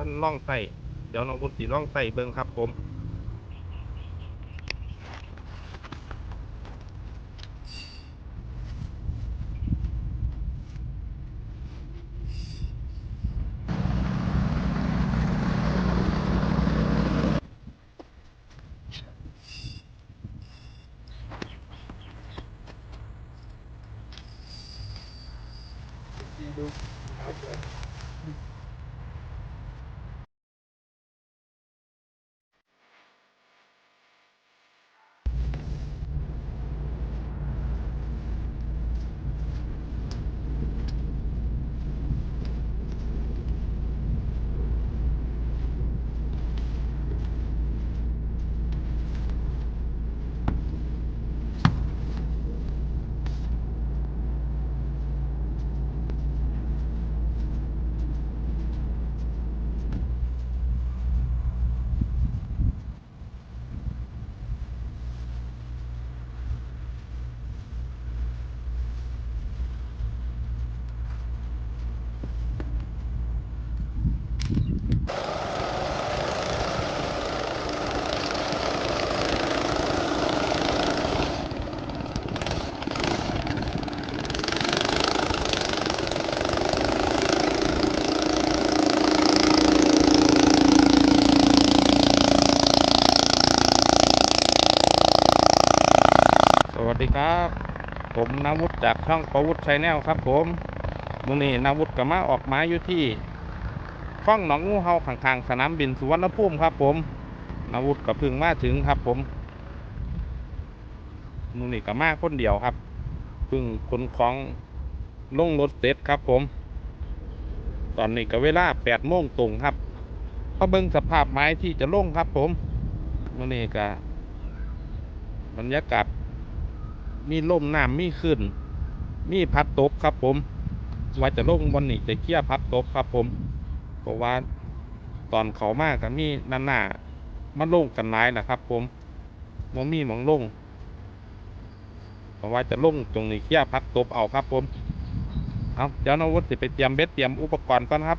บ้านล่องใส่เดี๋ยวน้องบุญสีล่องใส่เบิ้งครับผม ครับ ผมนาวุฒิจากช่องประวุฒิชัยแนลครับ ผมมื่อนี้นาวุฒิกับมาออกหมาอยู่ที่ฟ้องหนองงูเห่าข้างๆสนามบินสุวรรณภูมิครับ ผมนาวุฒิกับพึ่งมาถึงครับ ผมมื่อนี้กับมาคนเดียวครับพึ่งขนของลงรถเสร็จครับ ผม ตอนนี้ก็เวลาแปดโมงตรงครับก็เบิ่งสภาพไม้ที่จะลงครับ ผมมื่อนี้ก็บรรยากาศ มีลมน้ำมีขึ้น มีพัดตกครับผมว่าจะลงวันนี้จะเคลียร์พัดตกครับผม เพราะว่าตอนเขามากกับมีนันหน้ามันลงกันหลายนะครับผมมันมีมองลงเพราะว่าจะลงตรงนี้เคลียร์พัดตกเอาครับผม เอาเดี๋ยวนวัดสิไปเตรียมเบ็ดเตรียมอุปกรณ์ก่อนครับ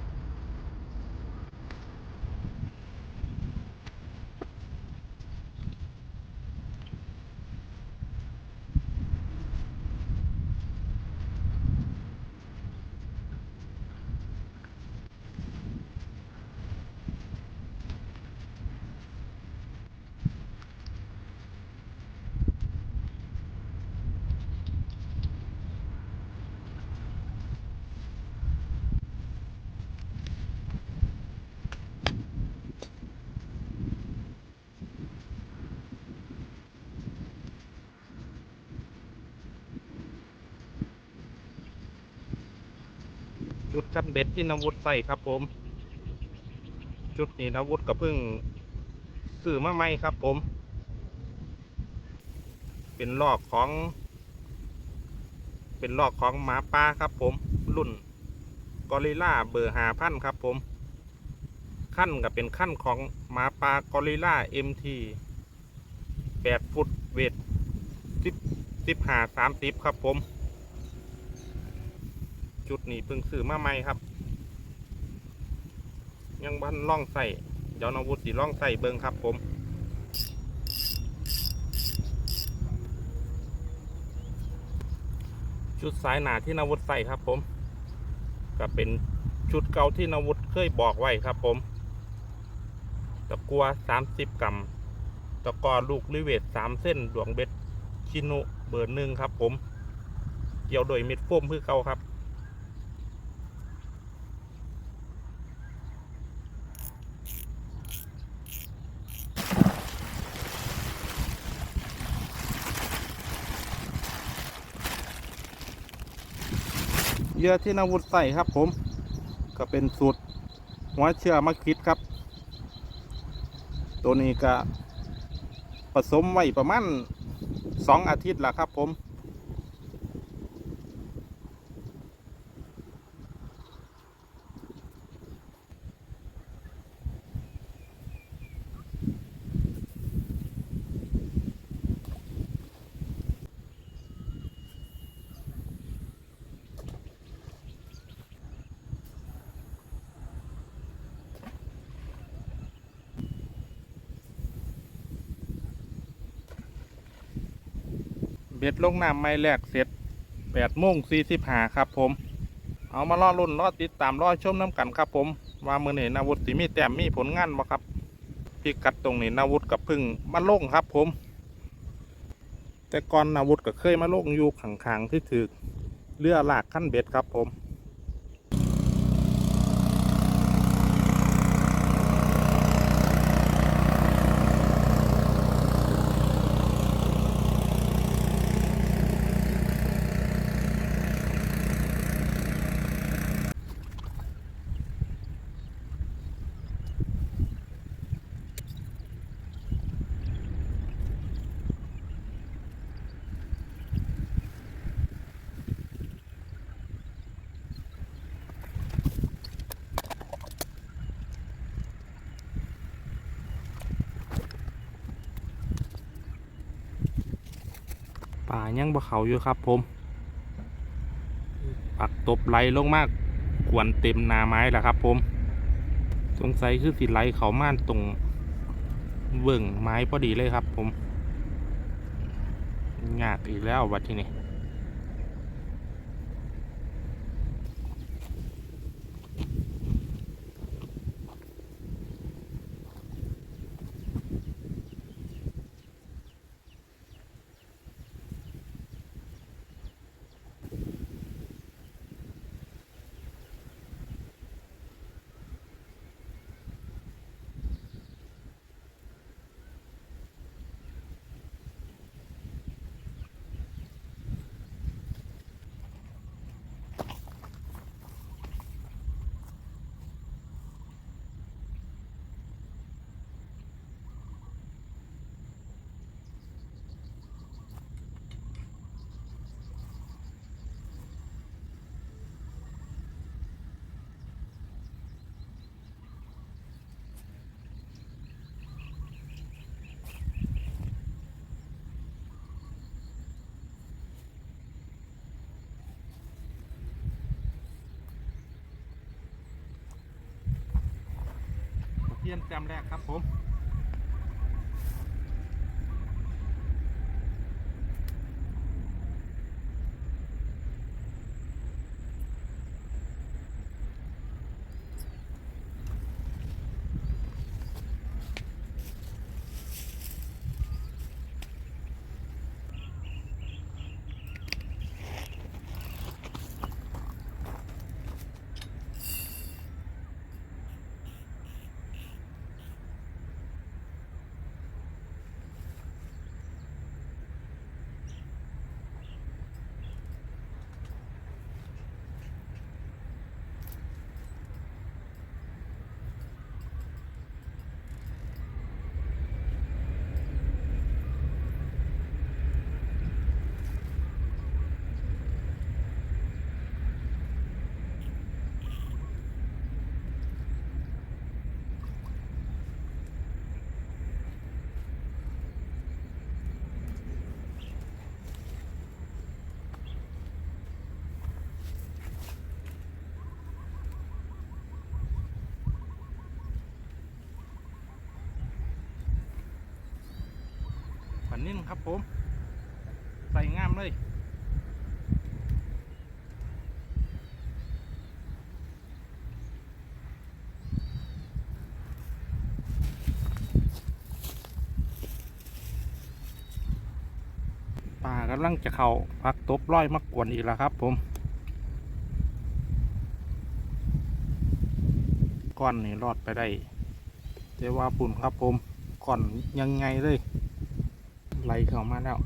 จุดคันเบ็ดที่นวุฒิใส่ครับ ผมจุดนี้นวุฒิก็เพิ่งซื้อมาใหม่ครับ ผม เป็นลอกของ เป็นลอกของหมาป่าครับ ผม รุ่นกอริล่าเบอร์หาพันครับ ผมขั้นก็เป็นขั้นของหมาป่ากอริลล่าเอ็มทีแปดฟุตเวทสิบสิบหาสามสิบครับผม จุดนี้เพิ่งซื้อมาใหม่ครับ ยังบ้านล่องใส่เดี๋ยวนาวุฒิสีล่องใส่เบิงครับผมชุดสายหนาที่นาวุฒิใส่ครับ ผม ก็เป็นชุดเก่าที่นาวุฒิเคยบอกไว้ครับ ผมตะกัวสามสิบกรัมตะกอลูกลิเวทสามเส้นดวงเบ็ดชิโนเบอร์หนึ่งครับ ผม เกี่ยวโดยเม็ดโฟมเพื่อเก่าครับ เหยื่อที่นาวุธใส่ครับผม ก็เป็นสูตรหัวเชื่อมะคิดครับ ตัวนี้ก็ผสมไว้ประมาณสองอาทิตย์ละครับผม เบ็ดลงน้ำไม่แรกเสร็จแปดโมงสี่สิบห้าครับผม เอามาล่อรุ่นล่อติดตามล่อชมน้ำกันครับผม ว่ามือนี่นาวุฒิสิมีแต้มมีผลงานบ่ครับพิกัดตรงนี้นาวุฒิกับพึ่งมาลงครับผม แต่ก่อนนาวุฒิก็เคยมาลงอยู่ขังๆที่ถือเรือลากขั้นเบ็ดครับผม บ่เขาอยู่ครับ ผม ปักตบไหลลงมากกวนเต็มนาไม้แล้วครับ ผม สงสัยคือสิไหลเขาม่านตรงเบิ่งไม้พอดีเลยครับ ผมยากอีกแล้ววัดที่นี่ เทียนแต้มแรกครับผม นิ่งครับผม ใส่งามเลยป่ากำลังจะเข้าพักตบร้อยมากวนอีกแล้วครับผมก้อนนี่รอดไปได้แต่ว่าปุ่นครับผมก่อนยังไงเลย ไหลเข้ามาแล้ว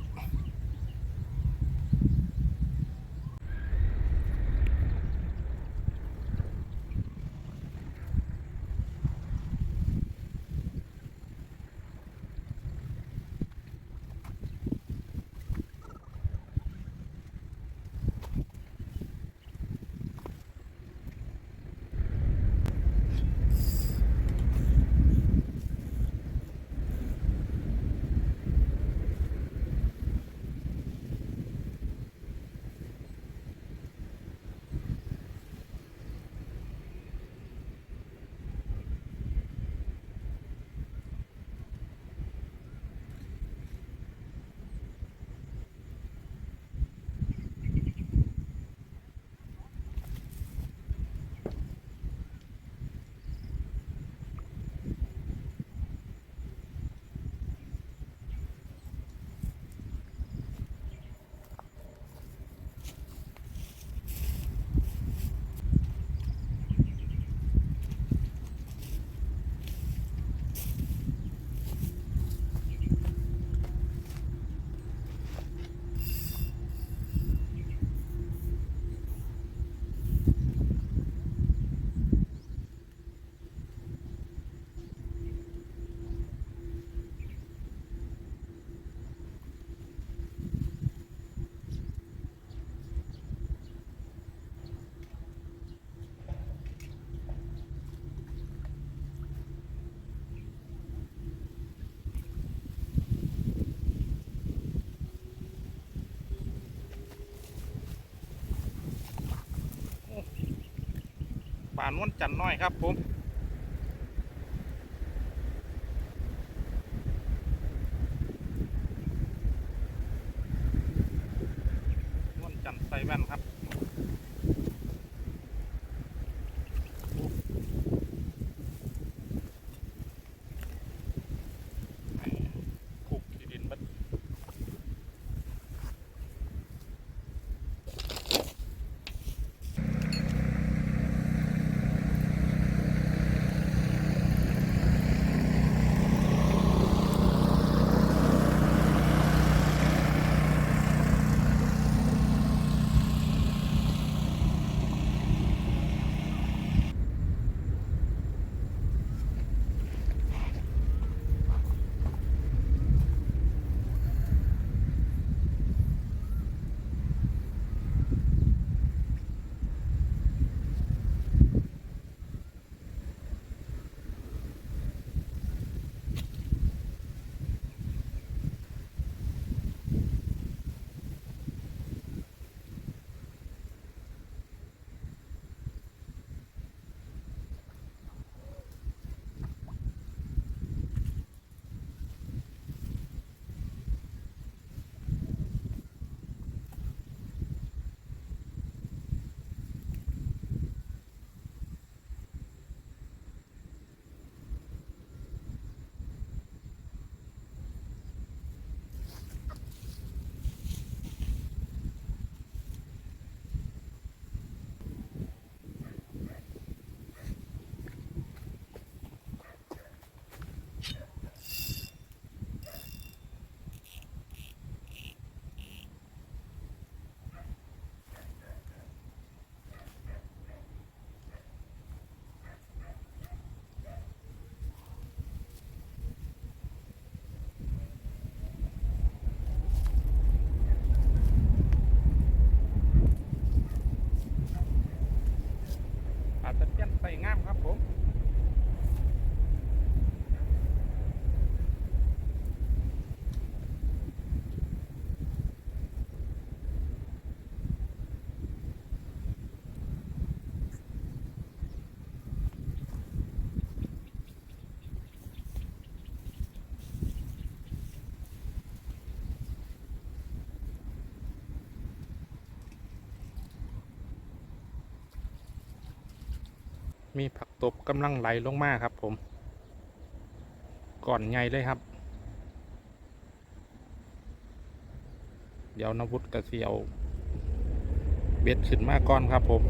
นวลจันน้อยครับผม งามครับผ มีผักตบกำลังไหลลงมาครับผม ก่อนไงเลยครับ เดี๋ยวนวุฒิกระเสียวเบ็ดขึ้นมาก่อนครับผม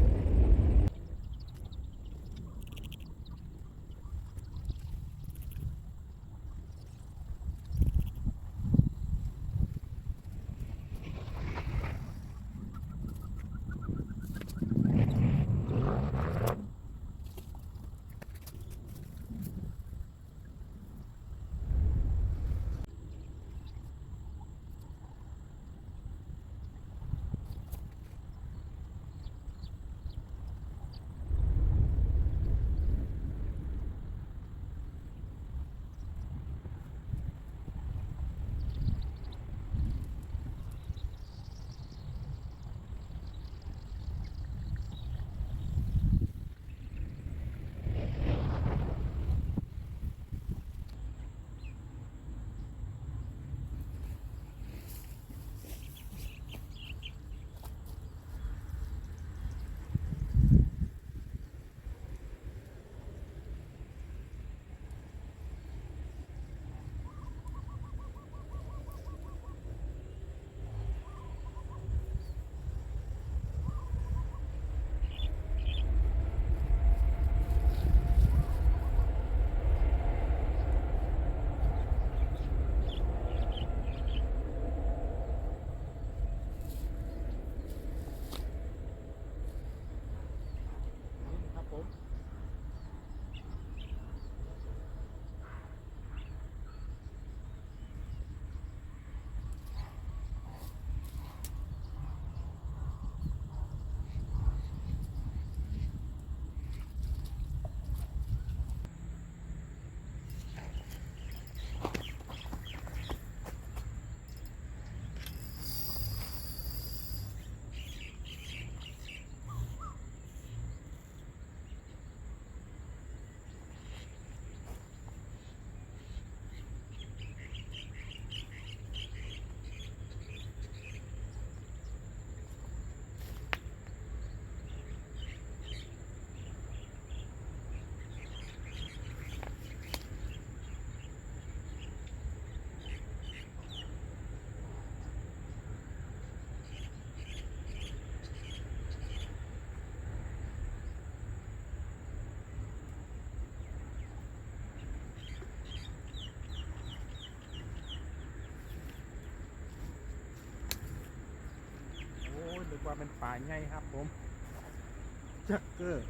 ว่าเป็นป่าใหญ่ครับผมจักเกอร์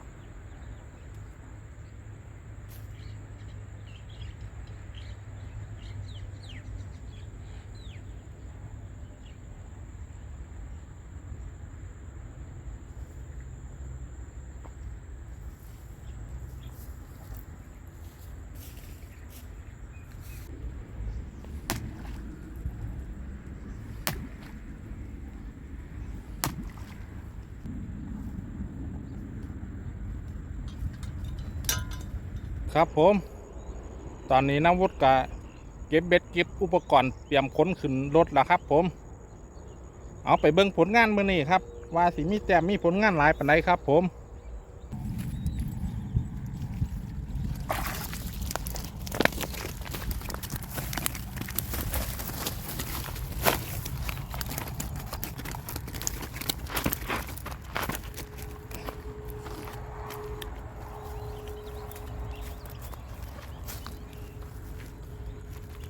ครับผม ตอนนี้น้ำวุฒกะเก็บเบ็ดเก็บอุปกรณ์เตรียมค้นขึ้นรถแล้วครับ ผม เอาไปเบิ่งผลงานมือนี้ครับ ว่าสิมีแต้มมีผลงานหลายปานใดครับ ผม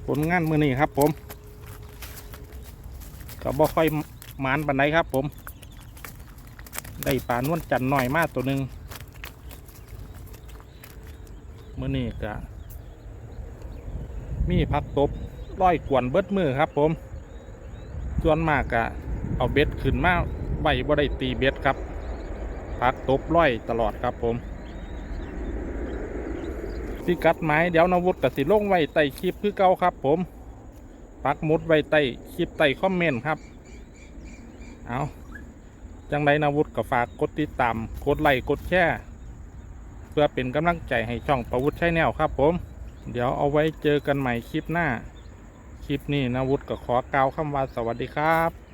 ผลงานมือนี้ครับผมก็บ่ค่อยหมานปันไดครับผม ได้ปลานวลจันหน่อยมากตัวหนึ่งมือนี้ก็มีพักตบร้อยกวนเบิดมือครับผม ส่วนมากก็เอาเบ็ดขึ้นมาไว้บ่ได้ตีเบ็ดครับพักตบร้อยตลอดครับผม พิกัดหมายเดี๋ยวนวุฒิกสิลงไว้ใต้คลิปคือเก่าครับ ผมปักมุดไว้ใต้คลิปใต้คอมเมนต์ครับ เอาจังไรนวุฒิก็ฝากกดติดตามกดไลค์กดแชร์เพื่อเป็นกำลังใจให้ช่องประวุฒิใช้แนวครับ ผม เดี๋ยวเอาไว้เจอกันใหม่คลิปหน้า คลิปนี้นวุฒิก็ขอกล่าวคำว่าสวัสดีครับ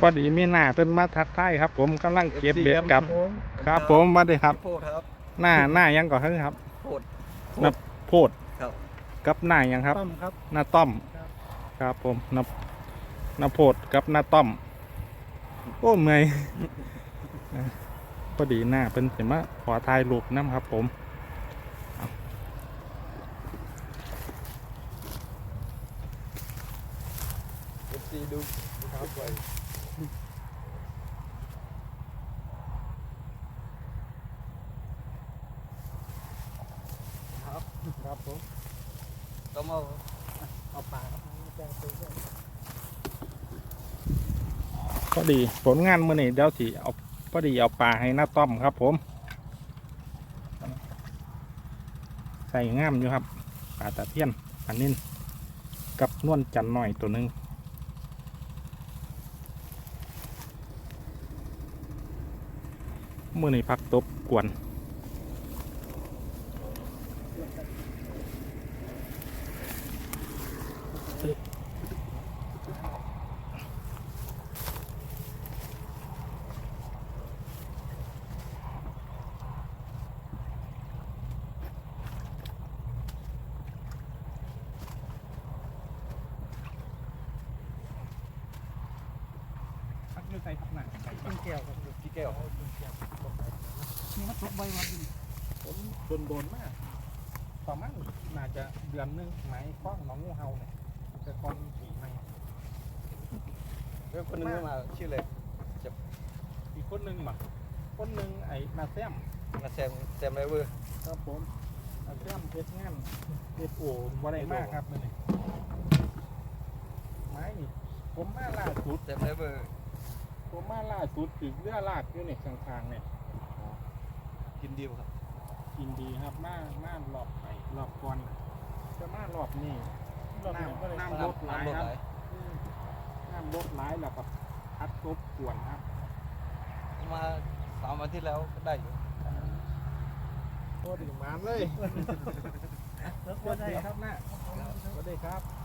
พอดีมีหน้าเพิ่นมาทักทายครับ ผมกำลังเก็บเบ็ดกับ ครับ ผมมาเลยครับ โพดครับหน้าหน้ายังก่อนครับโพดนับโพดครับ กับหน้ายังครับ ต้อมครับ หน้าต้อมครับครับผมหน้าหน้าโพดกับหน้าต้อม โอ้เมื่อยพอดีหน้าเป็นเสียมาขอถ่ายรูปน้ำครับ ผมเอฟซีดู ครับไปครับผมต้อมเอาเอาปลาครับพอดีผลงานมื่อนี้เดี๋ยวสิเอาพอดีเอาปลาให้หน้าต้อมครับผม ใส่งามอยู่ครับปลาตะเพียนปลานิ่นกับนวลจันทร์หน่อยตัวหนึ่ง มื่อนี้พักตบกวนพักอยู่ใส่พักหนังใส่พี่แก้วครับพี่แก้วนี่ มันตกใบวันผมโดนโดนมากประมาณน่าจะเดือนนึงไหมคล้องหน้องงูเห่าเนี่ยจะคล้องผีไหมเรื่องคนนึงมาชื่ออะไรอีกคนนึงมาคนนึงไอ้นาแซมมาแซมแซมไรเวอร์ครับผมนาแซมเพชรงานเพชรโอ้บ่ได้มากครับนี่ไม้นี่ผมมาล่าสุดแซมไรเวอร์ผมมาล่าสุดถึงเรือลากอยู่เนี่ยข้างๆเนี่ย กินดีครับ กินดีครับมามารอบไปรอบก่อนจะมารอบนี้น้ำน้ำลดหลายน้ำลดคหรับลายน้ำลดหลายแล้วก็พัดตบกวนครับ มาสามวันที่แล้วก็ได้อยู่โคตรถึงมานเลยสวัสดีครับน้าสวัสดีครับ